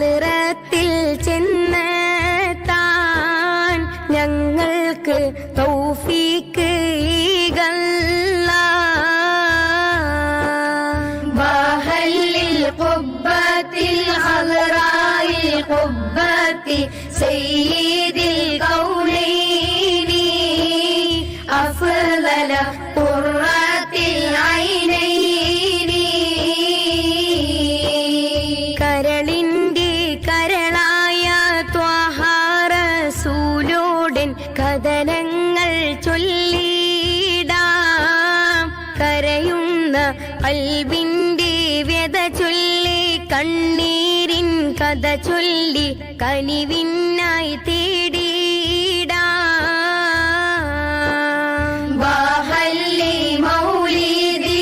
നിറത്തിൽ ചെന്ന് താൻ ഞങ്ങൾക്ക് തൗഫീക്ക് سيد الكونين أفضل قرآن കഥനങ്ങൾ ചൊല്ലിടാം. കരയുന്ന അൽവിന്റെ വ്യത ചൊല്ലി കണ്ണീരിൻ കഥ ചൊല്ലി കനിവിന്നായി തേടി മൗലിദി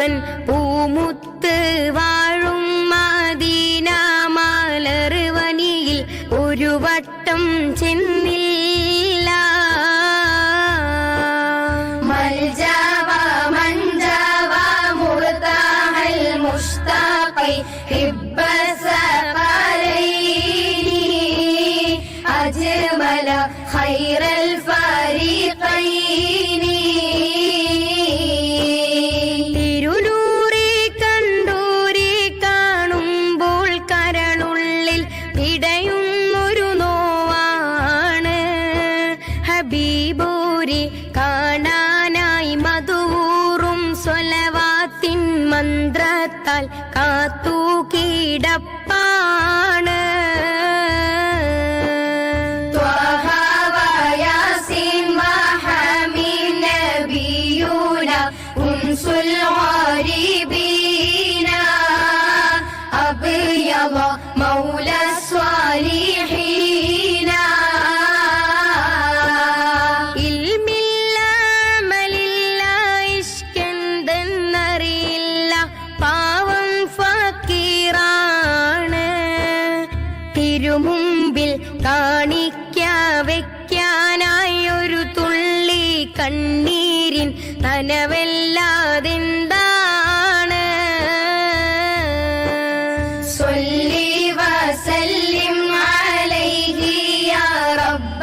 പാബീവൻ പൂമുത്ത് വാഴും മദീന മലർവനിയിൽ ഒരു വട്ടം ചെന്നില്ല. മൽജാവ മഞ്ചാവ മുർതാഹൽ മുഷ്താഖി ഹിബ്ബ സഖലൈനി അജ്മല ഖൈറൽ ഫരീഖൈനി ഇടയുന്നൊരു നോവാണ്. ഹബീബൂരി കാണാനായി മധുവൂറും സ്വലവാത്തിൻ മന്ത്രത്താൽ കാത്തു കീടപ്പാണ് ഉൻസുൽ ഗരീബി കാണിക്ക വെക്കാനായി ഒരു തുള്ളി കണ്ണീരിൻ നനവല്ലാതെന്താണ്? സൊല്ലി വസൽ